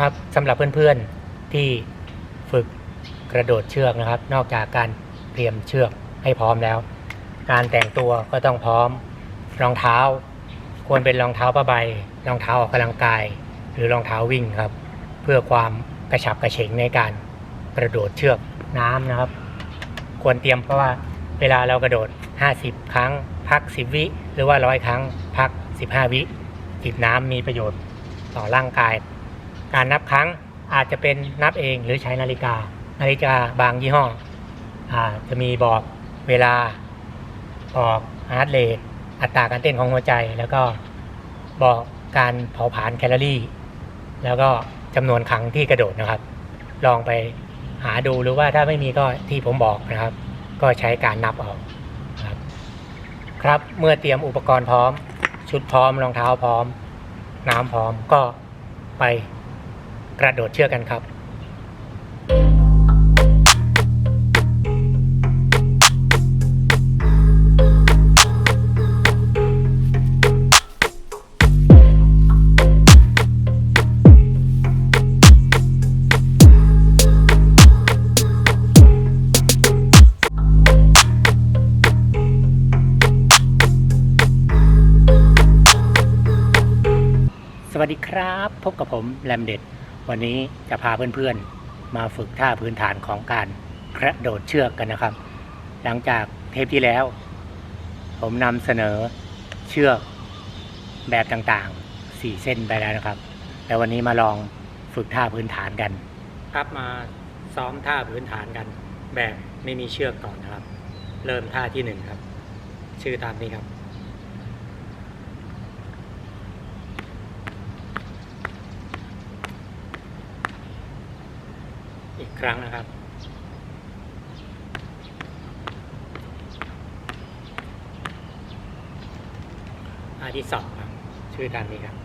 ครับสำหรับเพื่อนๆที่ฝึกกระโดดเชือกนะครับ นอกจากการเตรียมเชือกให้พร้อมแล้ว การแต่งตัวก็ต้องพร้อมรองเท้า ควรเป็นรองเท้าผ้าใบรองเท้าออกกำลังกาย หรือรองเท้าวิ่งครับ เพื่อความกระฉับกระเฉงในการกระโดดเชือกน้ำนะครับ ควรเตรียมเพราะว่าเวลาเรากระโดด 50 ครั้ง พัก 10 วิ หรือว่า100ครั้ง พัก 15 วิจิบน้ำมีประโยชน์ต่อร่างกาย การนับครั้งอาจจะเป็นนับเองหรือใช้นาฬิกา นาฬิกาบางยี่ห้ออาจะมีบอกเวลาบอกฮาร์ดเรทอัตราการเต้นของหัวใจ แล้วก็บอกการเผาผลาญแคลอรี่ แล้วก็จำนวนครั้งที่กระโดดนะครับ ลองไปหาดูหรือว่าถ้าไม่มีก็ที่ผมบอกนะครับ ก็ใช้การนับเอาครับครับเมื่อเตรียมอุปกรณ์พร้อม ชุดพร้อมรองเท้าพร้อม น้ำพร้อมก็ไป กระโดดเชือกกันครับสวัสดีครับ พบกับผมแรมเด็ด วันนี้จะพาเพื่อนๆ มาฝึกท่าพื้นฐานของการกระโดดเชือกกันนะครับ หลังจากเทปที่แล้ว ผมนำเสนอเชือกแบบต่างๆ 4 เส้นไปแล้วนะครับ แต่วันนี้มาลองฝึกท่าพื้นฐานกัน ครับมาซ้อมท่าพื้นฐานกัน แบบไม่มีเชือกก่อนนะครับ เริ่มท่าที่หนึ่งครับ ชื่อตามนี้ครับ อีกครั้งนะครับท่าที่สองครับ ชื่อตามนี้ครับ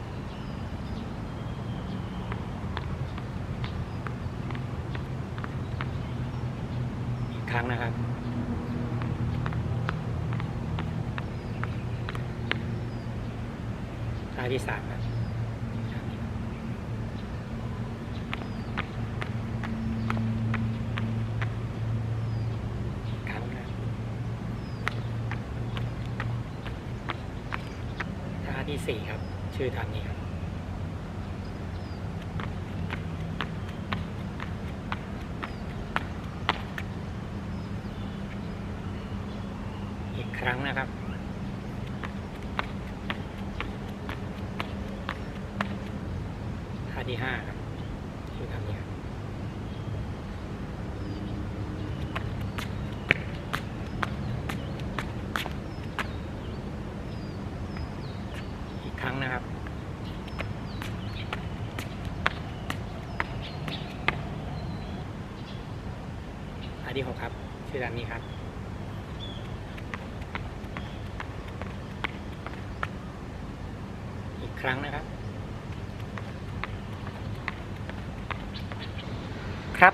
อีกครั้งนะครับ ท่าที่สามครับท่านี้ครับ อีกครั้งนะครับ ที่สี่ครับ ชื่อท่านี้ครับอีกครั้งนะครับท่าที่ห้าครับชื่อท่านี้ครับ อีกครั้งนะครับ ที่หกครับ ชื่อด้านนี้ครับ อีกครั้งนะครับ ครับ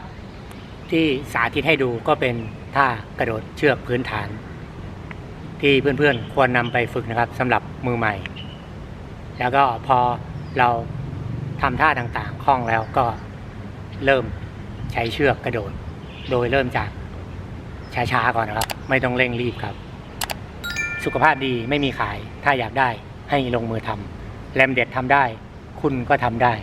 ที่สาธิตให้ดูก็เป็นท่ากระโดดเชือกพื้นฐาน ที่เพื่อนๆควรนำไปฝึกนะครับสำหรับมือใหม่ แล้วก็พอเราทำท่าต่างๆคล่องแล้วก็เริ่มใช้เชือกกระโดด โดยเริ่มจากช้าๆก่อนนะครับ ไม่ต้องเร่งรีบครับ สุขภาพดีไม่มีขาย ถ้าอยากได้ให้ลงมือทำแรมเด็ดทำได้ คุณก็ทำได้